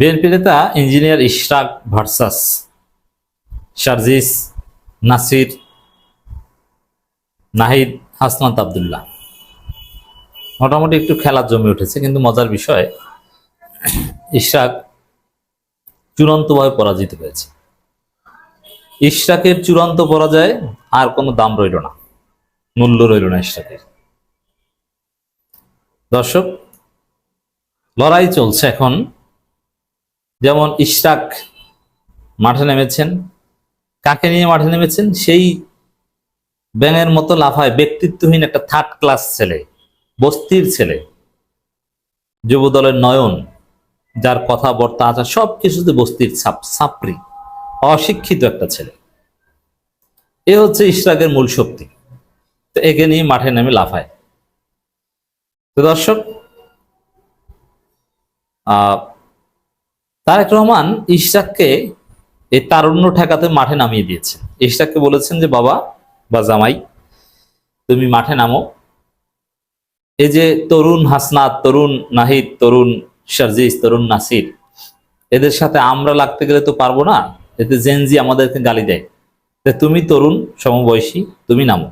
BNP নেতা engineer Ishraq versus Sarjis Nasir, Nahid Hasnat Abdullah. মোটামুটি একটু খেলা জমে উঠেছে, কিন্তু মজার বিষয়, ইশরাক চূড়ান্তভাবে পরাজিত হয়েছে। ইশরাকের চূড়ান্ত পরাজয় আর কোনো দাম রইল না, মূল্য রইল না ইশরাকের। দর্শক, লড়াই চলছে এখন যেমন ইশরাক মাঠে নেমেছেন, কাকে নিয়ে মাঠে নেমেছেন? সেই ব্যাঙের মতো লাফায় ব্যক্তিত্বহীন একটা থার্ড ক্লাস ছেলে, বস্তির ছেলে যুব দলের নয়ন, যার কথাবার্তা আচার সব কিছুতে বস্তির ছাপ ছাপরি অশিক্ষিত একটা ছেলে। এ হচ্ছে ইশরাকের মূল শক্তি। তো একে নিয়ে মাঠে নেমে লাফায়। তো দর্শক তারেক রহমান ইশরাককে এই তারুণ্য ঠেকাতে মাঠে নামিয়ে দিয়েছেন। ইশরাককে বলেছেন যে, বাবা বা জামাই, তুমি মাঠে নামো। এই যে তরুণ হাসনাত, তরুণ নাহিদ, তরুণ শারজিস তরুণ নাসির, এদের সাথে আমরা লাগতে গেলে তো পারব না। এতে জেনজি আমাদেরকে গালি দেয়। তুমি তরুণ, সমবয়সী, তুমি নামো।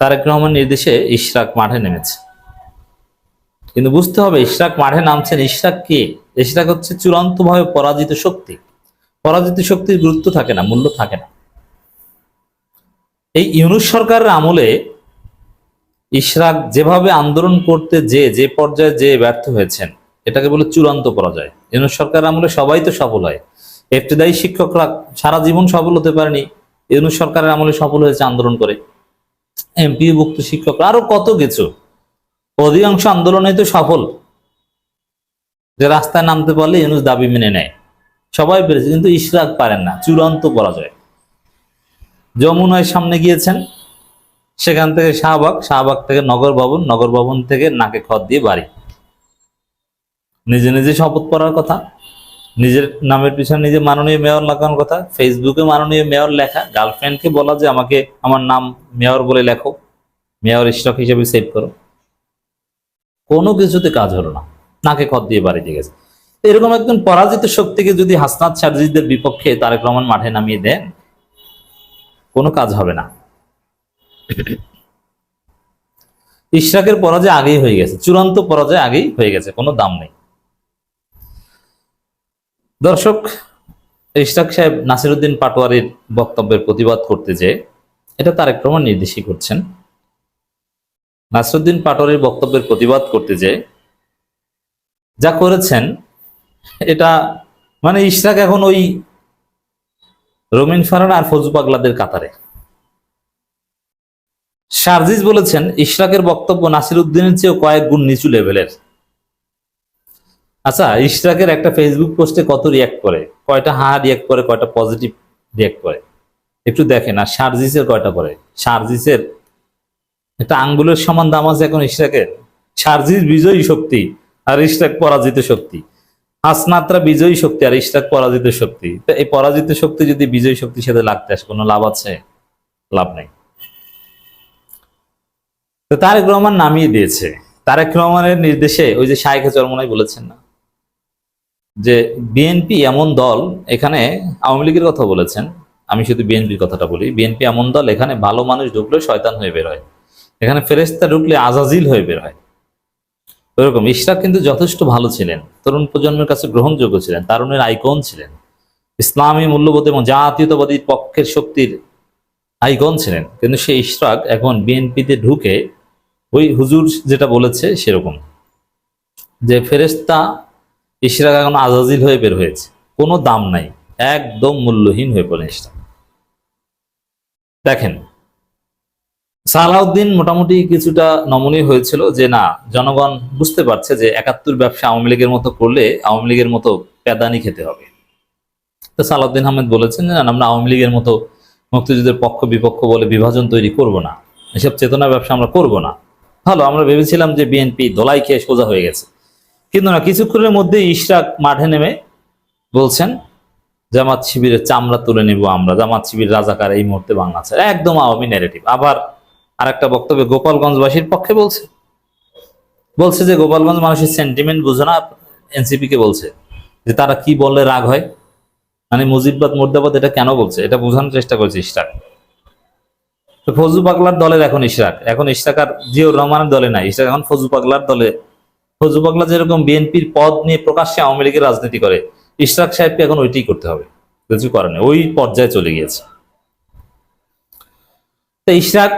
তারেক রহমান নির্দেশে ইশরাক মাঠে নেমেছে। কিন্তু বুঝতে হবে, ইশরাক মাঠে নামছেন ইশরাক কে? ইশরাক হচ্ছে চূড়ান্তভাবে পরাজিত শক্তি। পরাজিত শক্তির গুরুত্ব থাকে না, মূল্য থাকে না। এই ইউনুস সরকারের আমলে ইশরাক যেভাবে আন্দোলন করতে যে যে পর্যায়ে যে ব্যর্থ হয়েছেন, এটাকে বলে চূড়ান্ত পরাজয়। ইউনুস সরকার আমলে সবাই তো সফল হয়। এফতেদায়ী শিক্ষকরা সারা জীবন সফল হতে পারেনি। ইউনুস সরকারের আমলে সফল হয়েছে আন্দোলন করে। এমপি ভুক্ত শিক্ষকরা, আরও কত কিছু। অধিকাংশ আন্দোলনে তো সফল। যে রাস্তায় নামতে পারলে ইউনুস দাবি মেনে নেয়। সবাই পেরেছে, কিন্তু ইশরাক পারেন না, চূড়ান্ত পরাজয়। যমুনায় সামনে গিয়েছেন, সেখান থেকে শাহবাগ শাহবাগ থেকে নগর ভবন নগর ভবন থেকে নাকে খত দিয়ে বাড়ি। নিজে নিজে শপথ করার কথা, নিজের নামের পিছনে নিজে মাননীয় মেয়র লাগানোর কথা ফেসবুকে মাননীয় মেয়র লেখা গার্লফ্রেন্ডকে বলা যে আমাকে আমার নাম মেয়র বলে লেখো, মেয়র স্টক হিসেবে সেভ করো। কোনো কিছুতে কাজ হলো না। নাকে খত দিয়ে বাড়িতে গেছে। এরকম একজন পরাজিত শক্তিকে যদি হাসনাত সার্জিদের বিপক্ষে তারেক রহমান মাঠে নামিয়ে দেন, কোনো কাজ হবে না। ইশরাকের পরাজয় আগেই হয়ে গেছে, চূড়ান্ত পরাজয় আগেই হয়ে গেছে, কোনো দাম নেই। দর্শক, ইশরাক সাহেব নাসিরুদ্দিন পাটোয়ারির বক্তব্যের প্রতিবাদ করতে যে, এটা তারেক রহমান নির্দেশই করছেন। নাসিরুদ্দিন পাটোয়ারির বক্তব্যের প্রতিবাদ করতে যে যা করেছেন, এটা মানে ইশরাক এখন ওই রমিন ফারান আর ফজু পাগলাদের কাতারে। শারজিজ বলেছেন, ইশরাকের বক্তব্য নাসির উদ্দিনের চেয়েও কয়েক গুণ নিচু লেভেলের। আচ্ছা ইশরাকের একটা ফেসবুক পোস্টে কত রিয়াক্ট করে? কয়টা হা রিয়াক্ট করে, কয়টা পজিটিভ রিয়াক্ট করে? একটু দেখেন, আর শারজিসের কয়টা করে? শারজিসের একটা আঙ্গুলের সমান দাম আছে এখন ইশরাকের। শারজিস বিজয়ী শক্তি। আর ইশরাক পরাজিত শক্তি। হাসনাত্রা বিজয়ী শক্তি আর ইশরাক পরাজিত শক্তি। তো এই পরাজিত শক্তি যদি বিজয়ী শক্তির সাথে লাগতে আসে, কোনো লাভ আছে? লাভ নেই। তো তারেক রহমান নামিয়ে দিয়েছে। তারেক রহমানের নির্দেশে ওই যে শাহেখে চরমনাই বলেছেন না? যে বিএনপি এমন দল, এখানে আওয়ামী লীগের কথা বলেছেন। আমি শুধু বিএনপির কথাটা বলি। বিএনপি এমন দল, এখানে ভালো মানুষ ঢুকলে শয়তান হয়ে বের হয়। এখানে ফেরেস্তা ঢুকলে আজাজিল হয়ে বের হয়। ওরকম, ইশরাক কিন্তু যথেষ্ট ভালো ছিলেন, তরুণ প্রজন্মের কাছে গ্রহণযোগ্য ছিলেন, তারুণের আইকন ছিলেন, ইসলামী মূল্যবোধ এবং জাতীয়তাবাদী পক্ষের শক্তির আইকন ছিলেন, কিন্তু সেই ইশরাক এখন বিএনপিতে ঢুকে ওই হুজুর যেটা বলেছে সেরকম, যে ফেরেস্তা ইশরাক এখন আজাজিল হয়ে বের হয়েছে, কোনো দাম নাই, একদম মূল্যহীন হয়ে পড়ে ইশরাক। দেখেন সালাউদ্দিন মোটামুটি কিছুটা নমনীয় হয়েছিল যে, না, জনগণ বুঝতে পারছে যে একাত্তর ব্যবসা আওয়ামী লীগের মতো করলে আওয়ামী লীগের মতো প্যাদানি খেতে হবে। তো সালাউদ্দিন আহমেদ বলেছেন যে আমরা আওয়ামী লীগের মতো মুক্তিযুদ্ধের পক্ষ বিপক্ষ বলে বিভাজন তৈরি করব না। এসব চেতনা ব্যবসা আমরা করব না। ভালো, আমরা ভেবেছিলাম যে বিএনপি দোলাই খেয়ে সোজা হয়ে গেছে। কিন্তু না, কিছুক্ষণের মধ্যে ইশরাক মাঠে নেমে বলছেন, জামাত শিবিরের চামড়া তুলে নেব আমরা। জামাত শিবির রাজাকার এই মুহূর্তে বাংলাদেশে একদম আওয়ামী ন্যারেটিভ আবার আর একটা বক্তব্যে গোপালগঞ্জবাসীর পক্ষে বলছে। বলছে যে গোপালগঞ্জ মানুষের সেন্টিমেন্ট বুঝো না এনসিপি কে বলছে। যে তারা কি বললে রাগ হয়? মানে মুজিববাদ মুর্দাবাদ এটা কেন বলছে? এটা বোঝানোর চেষ্টা করছে ইশরাক। তো ফজু পাগলার দলের এখন ইশরাক। এখন ইশরাক আর জিয়র রহমানের দলে নাই। ইশরাক এখন ফজু পাগলার দলে। ফজু পাগলা যেরকম বিএনপির পদ নিয়ে প্রকাশ্যে আওয়ামী লীগের রাজনীতি করে, ইশরাক সাহেবকে এখন ওইটাই করতে হবে। কিছু করে না ওই পর্যায়ে চলে গিয়েছে। তো ইশরাক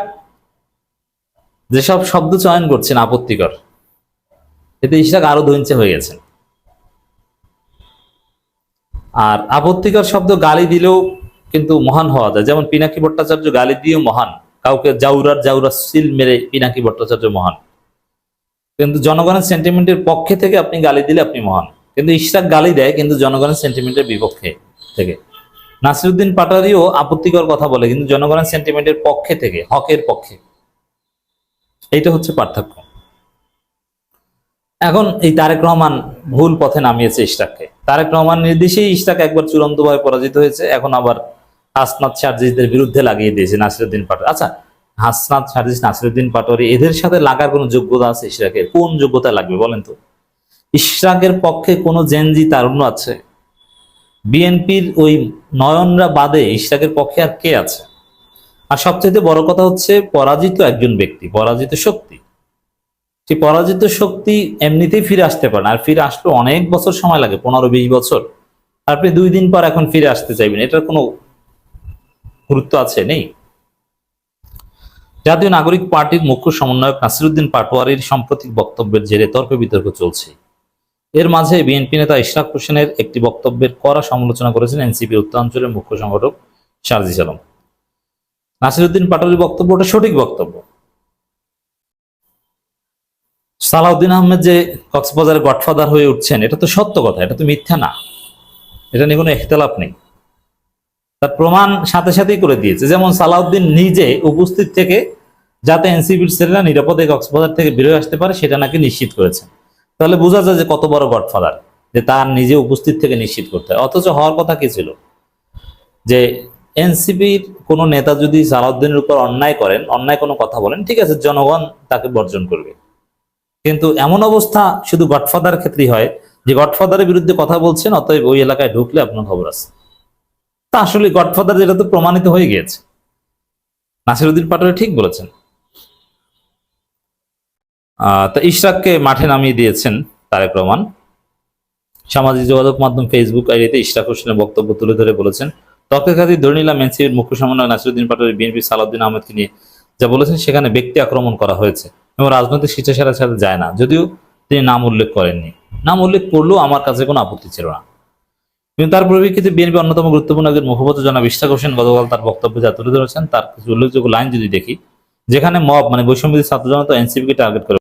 যেসব শব্দ চয়ন করছেন আপত্তিকর, এতে ইশরাক আরও দহিঞ্চে হয়ে গেছেন। আর আপত্তিকর শব্দ গালি দিলেও কিন্তু মহান হওয়া যায়। যেমন পিনাকি ভট্টাচার্য গালি দিয়েও মহান। কাউকে জাউরার জাউরা সিল মেরে পিনাকি ভট্টাচার্য মহান। কিন্তু জনগণের সেন্টিমেন্টের পক্ষে থেকে আপনি গালি দিলে আপনি মহান। কিন্তু ইশরাক গালি দেয় কিন্তু জনগণের সেন্টিমেন্টের বিপক্ষে থেকে। নাসিরুদ্দিন পাটারিও আপত্তিকর কথা বলে, কিন্তু জনগণের সেন্টিমেন্টের পক্ষে থেকে, হকের পক্ষে। এইটা হচ্ছে পার্থক্য। এখন এই তারেক রহমান ভুল পথে নামিয়েছে ইশরাককে তারেক রহমান নির্দেশেই ইশরাক একবার চূড়ান্তভাবে পরাজিত হয়েছে, এখন আবার হাসনাত সার্জিসদের বিরুদ্ধে লাগিয়ে দিয়েছে নাসিরুদ্দিন পাটোয়ারি। আচ্ছা হাসনাত সার্জিস, নাসিরুদ্দিন পাটোয়ারি, এদের সাথে লাগার কোনো যোগ্যতা আছে ইশরাকের কোন যোগ্যতা লাগবে বলেন তো? ইশরাকের পক্ষে কোনো জেনজি তারুণ্য আছে? বিএনপির ওই নয়নরা বাদে ইশরাকের পক্ষে আর কে আছে? আর সবচেয়ে বড় কথা হচ্ছে পরাজিত একজন ব্যক্তি, পরাজিত শক্তি। সেই পরাজিত শক্তি এমনিতেই ফিরে আসতে পারে আর ফিরে আসলে অনেক বছর সময় লাগে, পনেরো বিশ বছর। আপনি দুই দিন পর এখন ফিরে আসতে চাইবেন, এটার কোনো গুরুত্ব আছে নেই। জাতীয় নাগরিক পার্টির মুখ্য সমন্বয়ক নাসিরুদ্দিন পাটোয়ারির সাম্প্রতিক বক্তব্যের জেরে তর্ক বিতর্ক চলছে। এর মাঝে বিএনপি নেতা ইশরাক হোসেনের একটি বক্তব্যের কড়া সমালোচনা করেছেন এনসিপির উত্তরাঞ্চলের মুখ্য সংগঠক শারজিস আলম। নাসিরুদ্দিন পাটোয়ারির বক্তব্যটা সঠিক বক্তব্য। সালাউদ্দিন আহমেদ যে কক্সবাজারের গডফাদার হয়ে উঠছেন, এটা তো সত্য কথা, এটা তো মিথ্যা না। এটা নিয়ে কোনো ইখতলাফ নেই। তার প্রমাণ সাথে সাথেই করে দিয়েছে। যেমন সালাউদ্দিন নিজে উপস্থিত থেকে যাতে এনসিপির ছেলেরা নিরাপদে কক্সবাজার থেকে বেরোয় আসতে পারে, সেটা নাকি নিশ্চিত করেছেন তাহলে বোঝা যায় যে কত বড় গডফাদার, যে তার নিজে উপস্থিত থেকে নিশ্চিত করতে হয়। অথচ হওয়ার কথা কি ছিল? যে এনসিপির কোনো নেতা যদি সালাউদ্দিনের উপর অন্যায় করেন, অন্যায় কোনো কথা বলেন, ঠিক আছে, জনগণ তাকে বর্জন করবে। কিন্তু এমন অবস্থা শুধু গডফাদার ক্ষেত্রেই হয়, যে গডফাদারের বিরুদ্ধে কথা বলছেন, অতএব ওই এলাকায় ঢুকলে আপনার খবর আছে। তা আসলে গডফাদার যেটা তো প্রমাণিত হয়ে গিয়েছে। নাসিরুদ্দিন পাটোয়ারি ঠিক বলেছেন। তা ইশরাককে মাঠে নামিয়ে দিয়েছেন তারেক রহমান। সামাজিক যোগাযোগ মাধ্যম ফেসবুক আইডিতে ইশরাক হোসেনের বক্তব্য তুলে ধরে বলেছেন তর্কের ধরে নিলাম এনসিপির মুখ্য সমন্বয় নাসিরুদ্দিন পাটোয়ারি বিএনপি সালাউদ্দিন আহমেদকে নিয়ে যা বলেছেন, সেখানে ব্যক্তি আক্রমণ করা হয়েছে এবং রাজনৈতিক শিক্ষাসারের সাথে যায় না, যদিও তিনি নাম উল্লেখ করেননি। নাম উল্লেখ করলেও আমার কাছে কোনো আপত্তি ছিল না। কিন্তু তার পরিপ্রেক্ষিতে বিএনপি অন্যতম গুরুত্বপূর্ণ একজন মুখপাত্র জনাব ইশরাক হোসেন গতকাল তার বক্তব্যে যা তুলে ধরেছেন, তার কিছু উল্লেখযোগ্য লাইন যদি দেখি, যেখানে মব মানে বৈষম্য ছাত্র জনতা এনসিপিকে টার্গেট করে